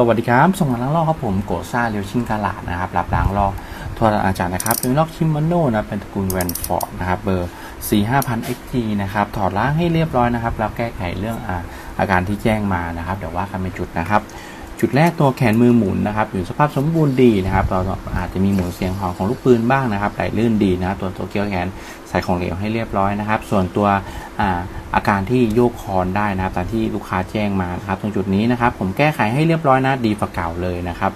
สวัสดีครับ ส่งมาล้างลอกครับผมโกซ่าเรียวชิงกาลาดนะครับรับล้างลอกทัวร์อาจารย์นะครับ เป็นลอกชิมมโนนะเป็นตระกูลแวนฟอร์ดนะครับ เบอร์ 45000 XT นะครับ ถอดล้างให้เรียบร้อยนะครับ แล้วแก้ไขเรื่องอาอาการที่แจ้งมานะครับ เดี๋ยวว่ากันเป็นจุดนะครับ จุดแรกตัวแขนมือหมุนนะครับ อยู่สภาพสมบูรณ์ดีนะครับ เราอาจจะมีหมุนเสียงของของลูกปืนบ้างนะครับไหลลื่นดีนะครับตัวตัวเกียวแขนใส่ของเหลวให้เรียบร้อยนะครับ ส่วนตัวอาอาการที่โยกคอนได้นะครับตามที่ลูกค้าแจ้งมานะครับ ตรงจุดนี้นะครับ ผมแก้ไขให้เรียบร้อยนะดีฝ่าเก่าเลยนะครับ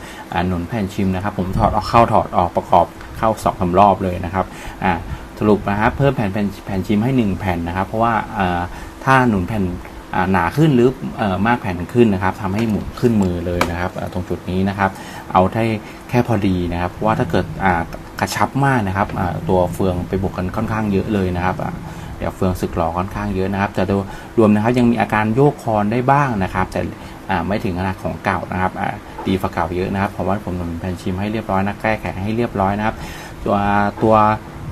หนุนแผ่นชิมนะครับ ผมถอดออกเข้าถอดออกประกอบเข้าสองสารอบเลยนะครับอ่าสรุปนะครับเพิ่มแผ่นแผ่นแผ่นชิมให้ 1 แผ่นนะครับ เพราะว่าอ่าถ้าหนุนแผ่น หนาขึ้นหรือมากแผ่นขึ้นนะครับทำให้หมุนขึ้นมือเลยนะครับตรงจุดนี้นะครับ เอาได้แค่พอดีนะครับเพราะว่าถ้าเกิดกระชับมากนะครับตัวเฟืองไปบวกกันค่อนข้างเยอะเลยนะครับเดี๋ยวเฟืองสึกหลอค่อนข้างเยอะนะครับ แต่โดยรวมนะครับยังมีอาการโยกคอนได้บ้างนะครับ แต่ไม่ถึงขนาดของเก่านะครับดีฝ่าเก่าเยอะนะครับเพราะว่าผมหนุนแผ่นชิมให้เรียบร้อยนะแก้ไขให้เรียบร้อยนะครับ ตัวตัว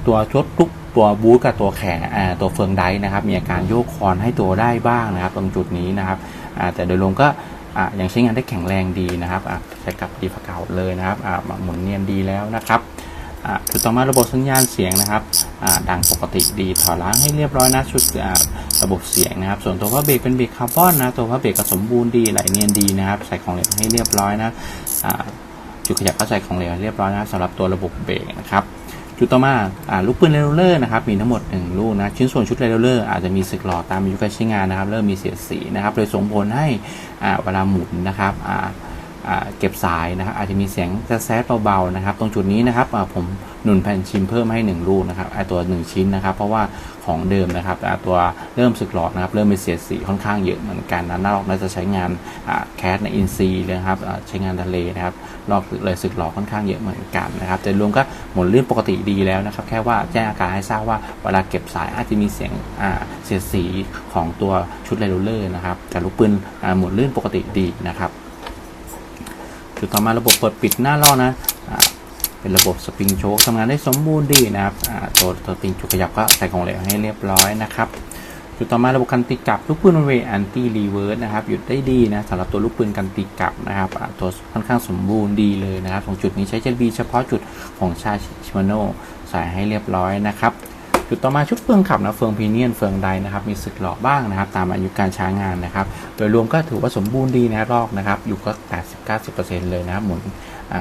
ตัวชดทุก ตัวบูทกับตัวแขนตัวเฟืองไดนะครับ มีอาการโยกคอนให้ตัวได้บ้างนะครับ ตรงจุดนี้นะครับแต่โดยรวมก็ยังใช้งานได้แข็งแรงดีนะครับใช้กับดีฝาเก่าเลยนะครับหมุนเนียนดีแล้วนะครับอ่าจุดต่อมาระบบสัญญาณเสียงนะครับดังปกติดีถอดล้างให้เรียบร้อยนะชุดระบบเสียงนะครับ ส่วนตัวผ้าเบรกเป็นเบรกคาร์บอนนะตัวผ้าเบรกก็สมบูรณ์ดีไหลเนียนดีนะครับ ใส่ของเหลวให้เรียบร้อยนะจุดขยับเข้าใส่ของเหลวเรียบร้อยนะสำหรับตัวระบบเบรกนะครับ จุดต่อมาอ่าลูกปืนเรลเลอร์นะครับมีทั้งหมด 1 ลูกนะชิ้นส่วนชุดเรลเลอร์อาจจะมีสึกหลอตามอายุการใช้งานนะครับ เริ่มมีเสียดสีนะครับเลยส่งผลให้อ่าเวลาหมุนนะครับอ่า เก็บสายนะครับอาจจะมีเสียงแซดเบาๆนะครับ ตรงจุดนี้นะครับผมหนุนแผ่นชิมเพิ่มให้ 1 ลูกนะครับไอตัว 1 ชิ้นนะครับ เพราะว่าของเดิมนะครับตัวเริ่มสึกหลอดนะครับ เริ่มมีเสียดสีค่อนข้างเยอะเหมือนกันนะน่าลอกน่าจะใช้งานแคสในอินซีเลยนะครับใช้งานทะเลนะครับรอบเลยสึกหลอดค่อนข้างเยอะเหมือนกันนะครับแต่รวมก็หมุนลื่นปกติดีแล้วนะครับ แค่ว่าแจ้งอาการให้ทราบว่าเวลาเก็บสายอาจจะมีเสียงเสียดสีของตัวชุดไลโรเลอร์นะครับแต่ลูกปืนหมุนลื่นปกติดีนะครับ จุดต่อมาระบบเปิดปิดหน้าล้อนะอเป็นระบบสปริงโชคทำงานได้สมบูรณ์ดีนะครับตัวตัวสปริงจุกขยับก็ใส่ของเหลวให้เรียบร้อยนะครับจุดต่อมาระบบกันตีกลับลูกปืนเวอันตี้รีเวิร์สนะครับหยุดได้ดีนะสำหรับตัวลูกปืนกันตีกลับนะครับตัวค่อนข้างสมบูรณ์ดีเลยนะครับตรงจุดนี้ใช้เจลบีเฉพาะจุดของชาชิมาโนใส่ให้เรียบร้อยนะครับ จุดต่อมาชุดเฟืองขับนะเฟืองพีเนียนเฟืองใดนะครับมีสึกหลอบ้างนะครับ ตามอายุการใช้งานนะครับ โดยรวมก็ถือว่าสมบูรณ์ดีนะรอกนะครับ อยู่ก็ 80-90%เลยนะครับหมุนอ่า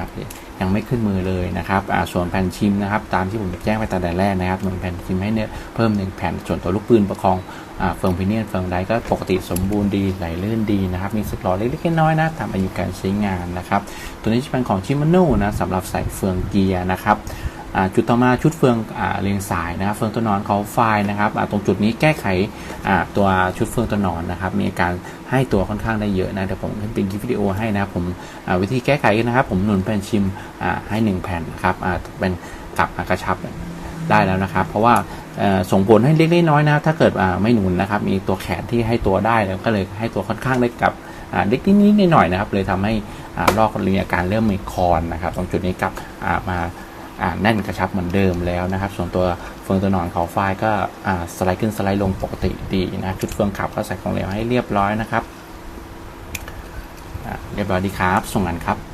ยังไม่ขึ้นมือเลยนะครับส่วนแผ่นชิมนะครับ ตามที่ผมแจ้งไปแต่แรกนะครับหนึ่งแผ่นชิมให้เนี่ยเพิ่มหนึ่งแผ่นส่วนตัวลูกปืนประคองอเฟืองพิเนียนเฟืองไดก็ปกติสมบูรณ์ดีไหลลื่นดีนะครับ มีสึกหลอเล็กๆน้อยๆนะตามอายุการใช้งานนะครับ ตัวนี้จะเป็นของชิมาโน่นะสำหรับใส่เฟืองเกียร์นะครับ จุดต่อมาชุดเฟืองอเรียงสายนะครับเฟืองตัวนอนเขาไฟนะครับตรงจุดนี้แก้ไขตัวชุดเฟืองตัวนอนนะครับมีการให้ตัวค่อนข้างได้เยอะนะเดี๋ยวผมขึ้นเป็นคลิปวิดีโอให้นะครับผมวิธีแก้ไขนะครับ ผมหนุนแผ่นชิมให้หนึ่งแผ่นนะครับเป็นกลับกระชับได้แล้วนะครับ เพราะว่าส่งผลให้เล็กๆน้อยนะถ้าเกิดไม่หนุนนะครับ มีตัวแขนที่ให้ตัวได้แล้วก็เลยให้ตัวค่อนข้างเล็กกับเล็กนิดๆหน่อยๆนะครับเลยทำให้อ่าลอกมีอาการเริ่มมีคอนนะครับ ตรงจุดนี้กลับมา แน่นกระชับเหมือนเดิมแล้วนะครับ ส่วนตัวเฟืองตัวหนอนเขาไฟก็สไลด์ขึ้นสไลด์ลงปกติดีนะชุดเฟืองขับก็ใส่ของเหลวให้เรียบร้อยนะครับเรียบร้อยดีครับ ส่งงานครับ